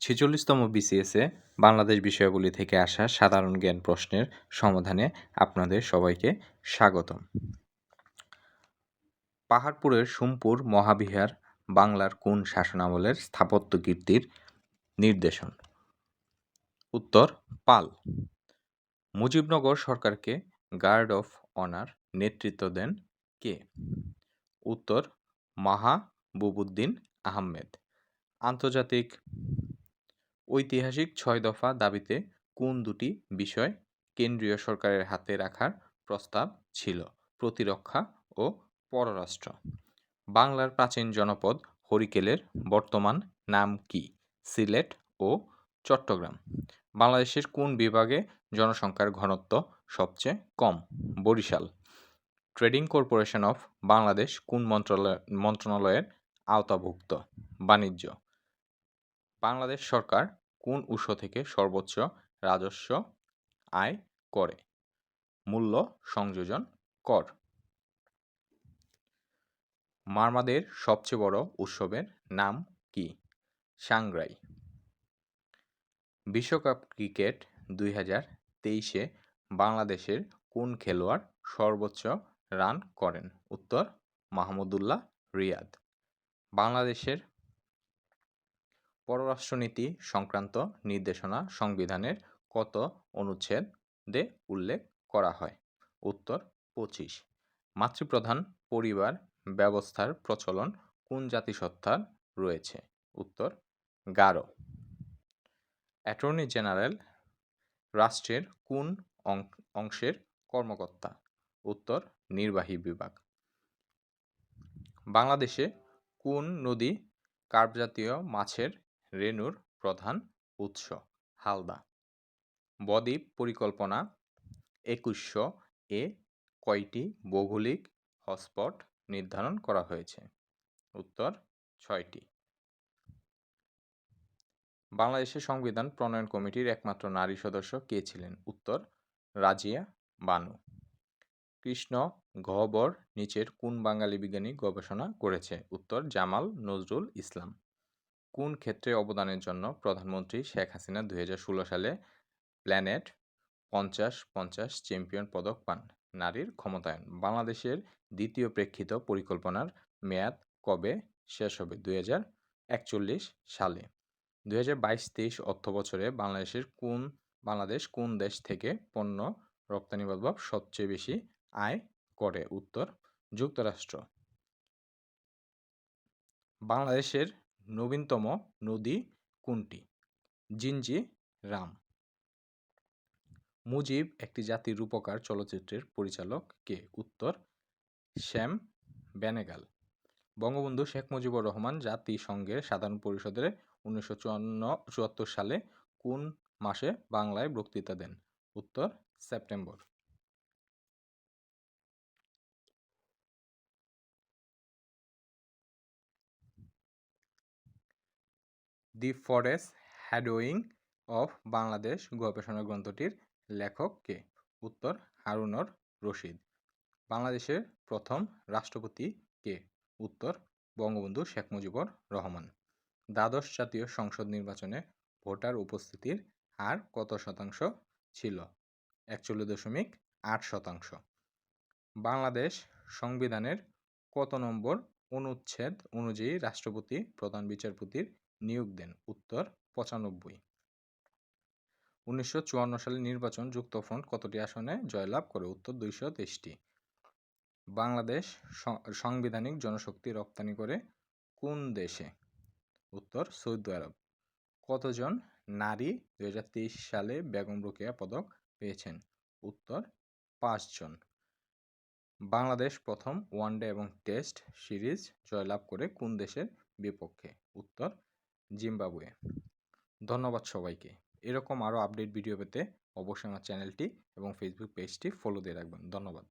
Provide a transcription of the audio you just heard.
ছেচল্লিশতম বিসিএসে বাংলাদেশ বিষয়াবলী থেকে আসা সাধারণ জ্ঞান প্রশ্নের সমাধানে আপনাদের সবাইকে স্বাগতম। পাহাড়পুরের সোমপুর মহাবিহার বাংলার কোন শাসনামলের স্থাপত্য কীর্তির নির্দেশন? উত্তর, পাল। মুজিবনগর সরকারকে গার্ড অফ অনার নেতৃত্ব দেন কে? উত্তর মাহাবুবুদ্দিন আহমেদ। আন্তর্জাতিক ঐতিহাসিক ছয় দফা দাবিতে কোন দুটি বিষয় কেন্দ্রীয় সরকারের হাতে রাখার প্রস্তাব ছিল? প্রতিরক্ষা ও পররাষ্ট্র। বাংলার প্রাচীন জনপদ হরিকেলের বর্তমান নাম কি? সিলেট ও চট্টগ্রাম। বাংলাদেশের কোন বিভাগে জনসংখ্যার ঘনত্ব সবচেয়ে কম? Barishal. Trading corporation of Bangladesh কোন মন্ত্রণালয় মন্ত্রণালয়ের আওতাভুক্ত? বাণিজ্য। বাংলাদেশ সরকার কোন উৎস থেকে সর্বোচ্চ রাজস্ব আয় করে? মূল্য সংযোজন কর। মারমাদের সবচেয়ে বড় উৎসবের নাম কি? সাংগ্রাই বিশ্বকাপ ক্রিকেট দুই হাজার তেইশে বাংলাদেশের কোন খেলোয়াড় সর্বোচ্চ রান করেন? উত্তর মাহমুদুল্লাহ রিয়াদ। বাংলাদেশের পররাষ্ট্রনীতি সংক্রান্ত নির্দেশনা সংবিধানের কত অনুচ্ছেদে উল্লেখ করা হয়? উত্তর, পঁচিশ। মাতৃপ্রধান পরিবার ব্যবস্থার প্রচলন কোন জাতিসত্তার রয়েছে? উত্তর গারো অ্যাটর্নি জেনারেল, রাষ্ট্রের কোন অংশের কর্মকর্তা? উত্তর, নির্বাহী বিভাগ। বাংলাদেশে কোন নদী কার্পজাতীয় মাছের রেণুর প্রধান উৎস, হালদা। বদ্বীপ পরিকল্পনা একুশশো এ কয়টি ভৌগোলিক হটস্পট নির্ধারণ করা হয়েছে? উত্তর, ছয়টি। বাংলাদেশের সংবিধান প্রণয়ন কমিটির একমাত্র নারী সদস্য কে ছিলেন? উত্তর, রাজিয়া বানু। কৃষ্ণ গহ্বর নিচের কোন বাঙালি বিজ্ঞানী গবেষণা করেছে? উত্তর, জামাল নজরুল ইসলাম। কোন ক্ষেত্রে অবদানের জন্য প্রধানমন্ত্রী শেখ হাসিনা দুই হাজার ষোলো সালে প্ল্যানেট পঞ্চাশ পঞ্চাশ চ্যাম্পিয়ন পদক পান? নারীর ক্ষমতায়ন, বাংলাদেশের দ্বিতীয় প্রেক্ষিত পরিকল্পনার মেয়াদ কবে? শেষ হবে দুই হাজার একচল্লিশ সালে। দুই হাজার বাইশ তেইশ অর্থ বছরে বাংলাদেশের কোন, বাংলাদেশ কোন দেশ থেকে পণ্য রপ্তানি প্রভাব সবচেয়ে বেশি আয় করে? উত্তর, যুক্তরাষ্ট্র। বাংলাদেশের নবীনতম নদী কোনটি? জিঞ্জি রাম। মুজিব একটি জাতির রূপকার চলচ্চিত্রের পরিচালক কে? উত্তর, শ্যাম বেনেগাল। বঙ্গবন্ধু শেখ মুজিবুর রহমান জাতিসংঘের সাধারণ পরিষদের উনিশশো চুয়াত্তর সালে কোন মাসে বাংলায় বক্তৃতা দেন? উত্তর, September. The forest হ্যাডোয়িং of Bangladesh গবেষণা গ্রন্থটির লেখক কে? উত্তর, হারুনর রশিদ। বাংলাদেশের প্রথম রাষ্ট্রপতি কে? উত্তর, বঙ্গবন্ধু শেখ মুজিবুর রহমান। দ্বাদশ জাতীয় সংসদ নির্বাচনে ভোটার উপস্থিতির হার কত শতাংশ ছিল? একচল্লিশ দশমিক আট শতাংশ। বাংলাদেশ সংবিধানের কত নম্বর অনুচ্ছেদ অনুযায়ী রাষ্ট্রপতি, প্রধান বিচারপতির নিয়োগ দেন। উত্তর, পঁচানব্বই। উনিশশো সালের নির্বাচন যুক্তফ্রন্ট কতটি আসনে জয়লাভ করে? উত্তর, দুইশো তেইশটি। বাংলাদেশ সাংবিধানিক জনশক্তি রপ্তানি করে কোন দেশে? উত্তর, সৌদি আরব। কতজন নারী দুই হাজার তেইশ সালে বেগম রোকেয়া পদক পেয়েছেন? উত্তর, পাঁচজন। বাংলাদেশ প্রথম ওয়ানডে এবং টেস্ট সিরিজ জয়লাভ করে কোন দেশের বিপক্ষে? উত্তর জিম্বাবুয়ে। ধন্যবাদ সবাইকে। এরকম আরও আপডেট ভিডিও পেতে অবশ্যই আমার চ্যানেলটি এবং ফেসবুক পেজটি ফলো দিয়ে রাখবেন। ধন্যবাদ।